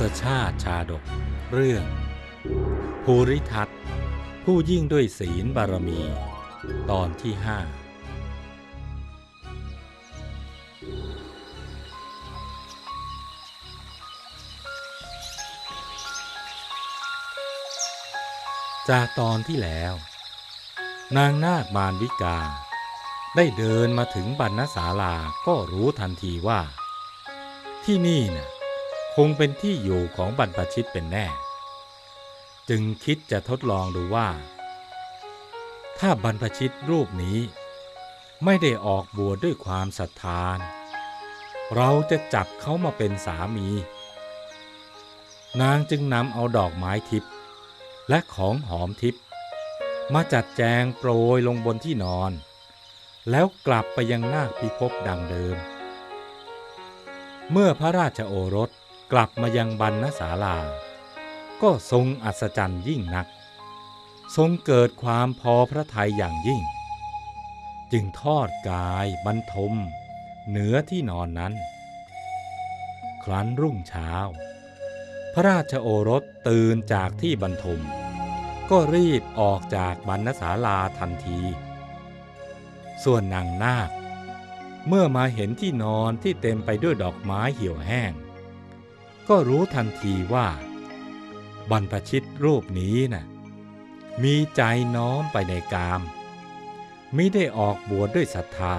ศชาติชาดก เรื่อง ภูริทัตผู้ยิ่งด้วยศีลบารมี ตอนที่ห้าจากตอนที่แล้ว นางนาคมารวิกา ได้เดินมาถึงบรรณศาลาก็รู้ทันทีว่า ที่นี่น่ะ คงเป็นที่อยู่ของบรรพชิตเป็นแน่ จึงคิดจะทดลองดูว่า ถ้าบรรพชิตรูปนี้ ไม่ได้ออกบวชด้วยความศรัทธาเราจะจับเขามาเป็นสามี นางจึงนำเอาดอกไม้ทิพย์และของหอมทิพย์มาจัดแจงโปรยลงบนที่นอน แล้วกลับไปยังนาคพิภพดังเดิม เมื่อพระราชโอรส กลับมายังบรรณศาลา ก็ทรงอัศจรรย์ยิ่งนัก ทรงเกิดความพอพระทัยอย่างยิ่ง จึงทอดกายบรรทม เหนือที่นอนนั้น ครั้นรุ่งเช้า พระราชโอรสตื่นจากที่บรรทม ก็รีบออกจากบรรณศาลาทันที ส่วนนางนาค เมื่อมาเห็นที่นอนที่เต็มไปด้วยดอกไม้เหี่ยวแห้ง ก็รู้ทันทีว่า บรรพชิตรูปนี้น่ะมีใจน้อมไปในกามมิได้ออกบวชดด้วยศรัทธา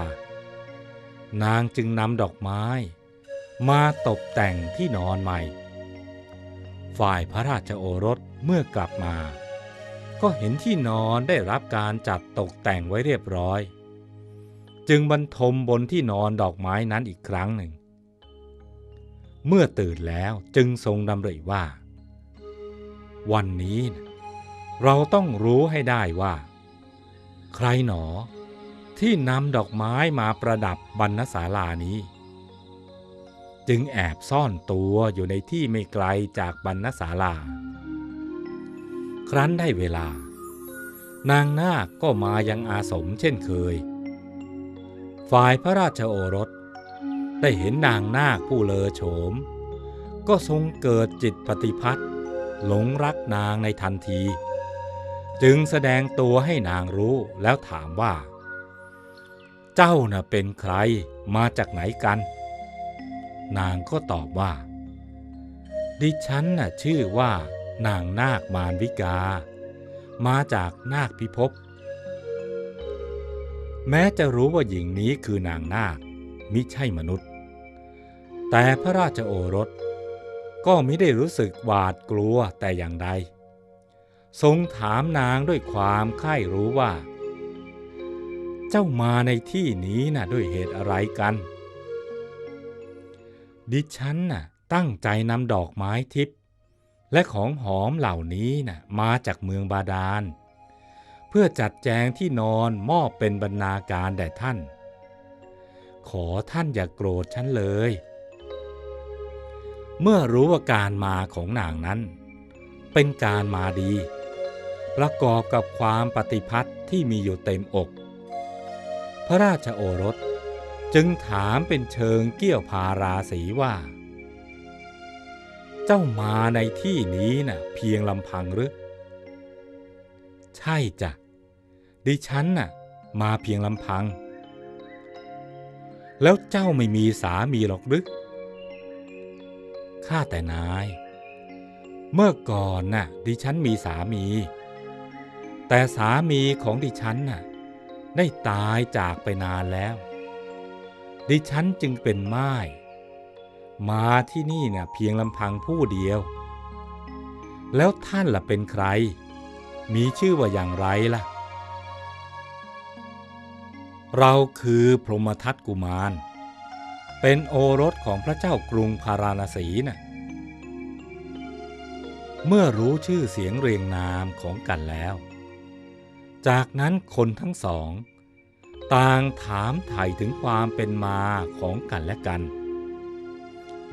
นางจึงนำดอกไม้ มาตกแต่งที่นอนใหม่ ฝ่ายพระราชโอรสเมื่อกลับมา ก็เห็นที่นอนได้รับการจัดตกแต่งไว้เรียบร้อย จึงบรรทมบนที่นอนดอกไม้นั้นอีกครั้งหนึ่ง เมื่อตื่นแล้วจึงทรงดำริว่า วันนี้นะเราต้องรู้ให้ได้ว่า ใครหนอ ที่นำดอกไม้มาประดับบรรณศาลานี้ จึงแอบซ่อนตัวอยู่ในที่ไม่ไกลจากบรรณศาลา ครั้นได้เวลา นางนาคก็มายังอาสมเช่นเคย ฝ่ายพระราชโอรส ได้เห็นนางนาคผู้เลอโฉม ก็ทรงเกิดจิตปฏิพัทธ์หลงรักนางในทันที จึงแสดงตัวให้นางรู้แล้วถามว่า เจ้าน่ะเป็นใครมาจากไหนกัน นางก็ตอบว่า ดิฉันน่ะชื่อว่า นางนาคมารวิกา มาจากนาคพิภพแม้จะรู้ว่าหญิงนี้คือนางนาคมิใช่มนุษย์ แต่พระราชโอรส ก็ไมิได้รู้สึกหวาดกลัวแต่อย่างใด ทรงถามนางด้วยความใคร่รู้ว่า เจ้ามาในที่นี้น่ะด้วยเหตุอะไรกัน ดิฉันน่ะตั้งใจนำดอกไม้ทิพย์และของหอมเหล่านี้น่ะมาจากเมืองบาดาล เพื่อจัดแจงที่นอนมอบเป็นบรรณาการแด่ท่าน ขอท่านอย่ากโกรธฉันเลย เมื่อรู้ว่าการมาของนางนั้น เป็นการมาดี ประกอบกับความปฏิพัติที่มีอยู่เต็มอก พระราชโอรสจึงถามเป็นเชิงเกี่ยวพาราสีว่า เจ้ามาในที่นี้น่ะเพียงลำพังหรือ ใช่จ้ะ ดิฉันน่ะมาเพียงลำพัง แล้วเจ้าไม่มีสามีหรอกหรือ ข้าแต่นาย เมื่อก่อนน่ะ ดิฉันมีสามี แต่สามีของดิฉันน่ะ ได้ตายจากไปนานแล้ว ดิฉันจึงเป็นไม้มาที่นี่เนี่ยเพียงลำพังผู้เดียว แล้วท่านล่ะเป็นใคร มีชื่อว่าอย่างไรล่ะ เราคือพรหมทัตกุมาร เป็นโอรสของพระเจ้ากรุงพาราณสีน่ะเมื่อรู้ชื่อเสียงเรียงนามของกันแล้ว จากนั้นคนทั้งสอง ต่างถามไถ่ถึงความเป็นมาของกันและกัน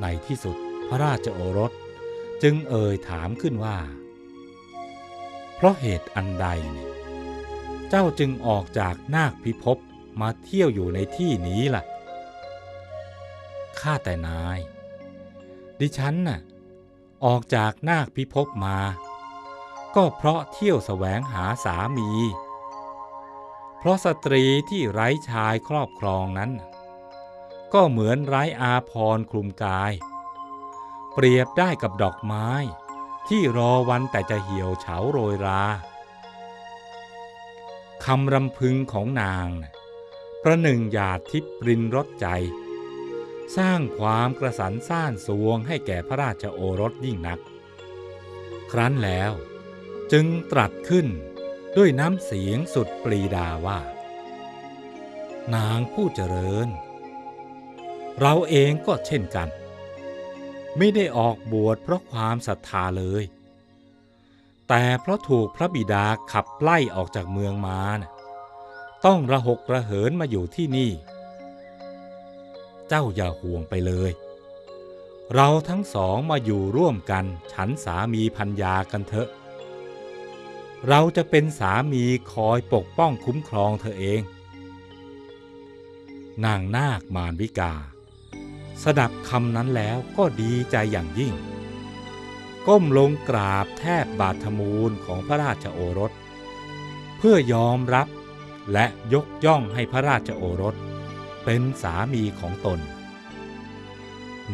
ในที่สุดพระราชโอรสจึงเอ่ยถามขึ้นว่า เพราะเหตุอันใดเนี่ยเจ้าจึงออกจากนาคพิภพมาเที่ยวอยู่ในที่นี้ล่ะ ข้าแต่นาย ดิฉันน่ะออกจากนาคพิภพมา ก็เพราะเที่ยวแสวงหาสามี เพราะสตรีที่ไร้ชายครอบครองนั้น ก็เหมือนไร้อาพรคลุมกาย เปรียบได้กับดอกไม้ ที่รอวันแต่จะเหี่ยวเฉาโรยราคำรำพึงของนาง ประหนึ่งหยาดทิพรินรสใจ สร้างความกระสันซ่านสวงให้แก่พระราชโอรสยิ่งนัก ครั้นแล้วจึงตรัสขึ้นด้วยน้ำเสียงสุดปรีดาว่า นางผู้เจริญ เราเองก็เช่นกัน ไม่ได้ออกบวชเพราะความศรัทธาเลย แต่เพราะถูกพระบิดาขับไล่ออกจากเมืองมานะต้องระหกระเหินมาอยู่ที่นี่ เจ้าอย่าห่วงไปเลย เราทั้งสองมาอยู่ร่วมกันฉันสามีพัญญากันเถอะ เราจะเป็นสามีคอยปกป้องคุ้มครองเธอเอง นางนาคมารวิกา สดับคำนั้นแล้วก็ดีใจอย่างยิ่ง ก้มลงกราบแทบบาทมูลของพระราชโอรส เพื่อยอมรับและยกย่องให้พระราชโอรส เป็นสามีของตน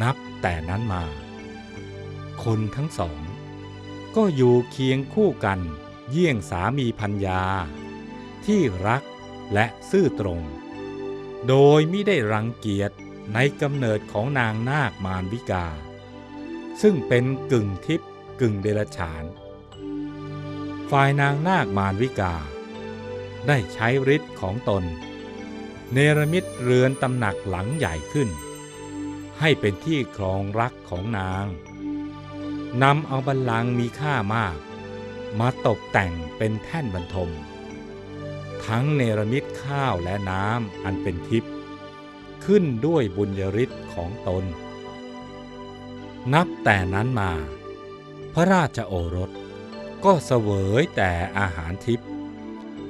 นับแต่นั้นมา คนทั้งสอง ก็อยู่เคียงคู่กันเยี่ยงสามีพัญญา ที่รักและซื่อตรง โดยไม่ได้รังเกียจในกำเนิดของนางนาคมารวิกา ซึ่งเป็นกึ่งทิพย์กึ่งเดรัจฉาน ฝ่ายนางนาคมารวิกา ได้ใช้ฤทธิ์ของตน เนรมิตเรือนตำหนักหลังใหญ่ขึ้น ให้เป็นที่ครองรักของนางนำเอาบัลลังก์มีค่ามาก มาตกแต่งเป็นแท่นบรรทม ทั้งเนรมิตข้าวและน้ำอันเป็นทิพย์ขึ้นด้วยบุญยฤทธิ์ของตน นับแต่นั้นมา พระราชโอรสก็เสวยแต่อาหารทิพย์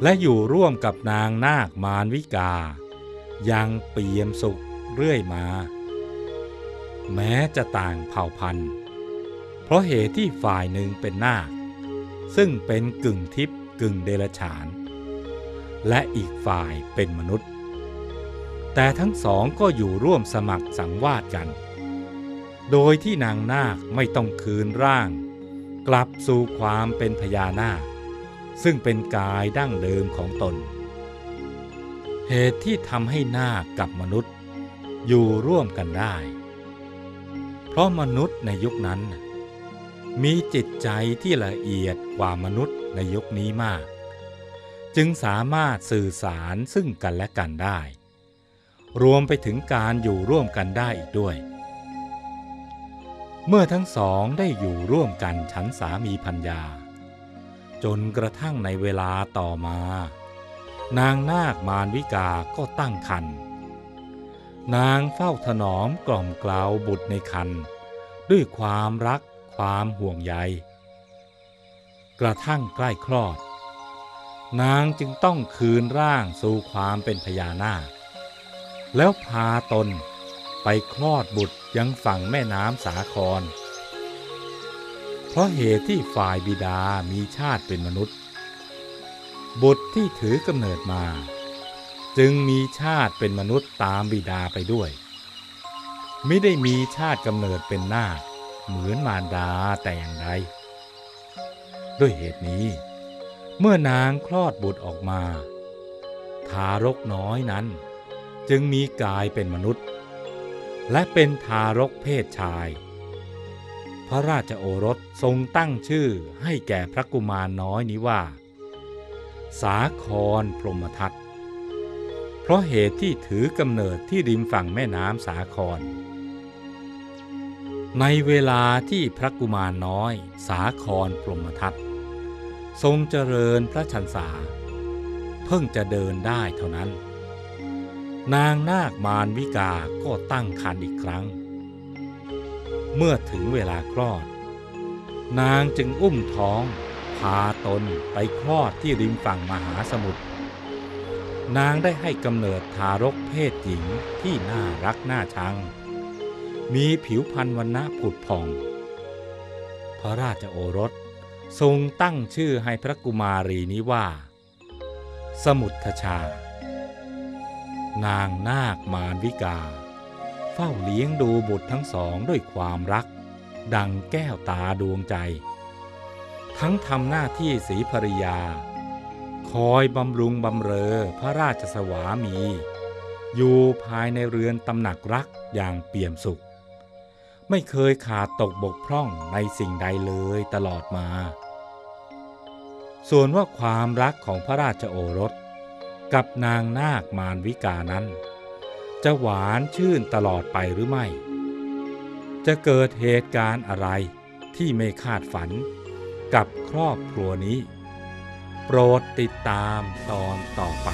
และอยู่ร่วมกับนางนาคมารวิกา ยังเปี่ยมสุขเรื่อยมา แม้จะต่างเผ่าพันธุ์ เพราะเหตุที่ฝ่ายหนึ่งเป็นนาคซึ่งเป็นกึ่งทิพย์กึ่งเดรัจฉาน และอีกฝ่ายเป็นมนุษย์ แต่ทั้งสองก็อยู่ร่วมสมัครสังวาสกัน โดยที่นางนาคไม่ต้องคืนร่าง กลับสู่ความเป็นพญานาค ซึ่งเป็นกายดั้งเดิมของตน เหตุที่ทำให้นาคกับมนุษย์ อยู่ร่วมกันได้ เพราะมนุษย์ในยุคนั้น มีจิตใจที่ละเอียดกว่ามนุษย์ในยุคนี้มาก จึงสามารถสื่อสารซึ่งกันและกันได้ รวมไปถึงการอยู่ร่วมกันได้อีกด้วย เมื่อทั้งสองได้อยู่ร่วมกันฉันสามีพัญญา จนกระทั่งในเวลาต่อมา นางนาคมารวิกาก็ตั้งครรภ์นางเฝ้าถนอมกล่อมกล่าวบุตรในครรภ์ด้วยความรักความห่วงใย กระทั่งใกล้คลอด นางจึงต้องคืนร่างสู่ความเป็นพญานาค แล้วพาตนไปคลอดบุตรยังฝั่งแม่น้ำสาคร เพราะเหตุที่ฝ่ายบิดามีชาติเป็นมนุษย์ บุตรที่ถือกำเนิดมา จึงมีชาติเป็นมนุษย์ตามบิดาไปด้วย ไม่ได้มีชาติกำเนิดเป็นนาคเหมือนมารดาแต่อย่างใดด้วยเหตุนี้ เมื่อนางคลอดบุตรออกมา ทารกน้อยนั้น จึงมีกายเป็นมนุษย์ และเป็นทารกเพศชาย พระราชโอรสทรงตั้งชื่อให้แก่พระกุมารน้อยนี้ว่า สาครพรหมทัตเพราะเหตุที่ถือกำเนิดที่ริมฝั่งแม่น้ำสาคร ในเวลาที่พระกุมารน้อยสาครพรหมทัตทรงเจริญพระชันษา เพิ่งจะเดินได้เท่านั้น นางนาคมารวิกาก็ตั้งครรภ์อีกครั้ง เมื่อถึงเวลาคลอด นางจึงอุ้มท้องาตนไปคลอดที่ริมฝั่งมหาสมุทร นางได้ให้กำเนิดทารกเพศหญิงที่น่ารักน่าชัง มีผิวพรรณวันณะผุดผ่อง พระราชโอรสทรงตั้งชื่อให้พระกุมารีนี้ว่า สมุทชา นางนาคมารวิกา เฝ้าเลี้ยงดูบุตรทั้งสองด้วยความรัก ดังแก้วตาดวงใจ ทั้งทำหน้าที่สีภริยา คอยบำรุงบำเรอพระราชสวามี อยู่ภายในเรือนตำหนักรักอย่างเปี่ยมสุข ไม่เคยขาดตกบกพร่องในสิ่งใดเลยตลอดมา ส่วนว่าความรักของพระราชโอรส กับนางนาคมารวิกานั้น จะหวานชื่นตลอดไปหรือไม่ จะเกิดเหตุการณ์อะไรที่ไม่คาดฝัน กับครอบครัวนี้ โปรดติดตามตอนต่อไป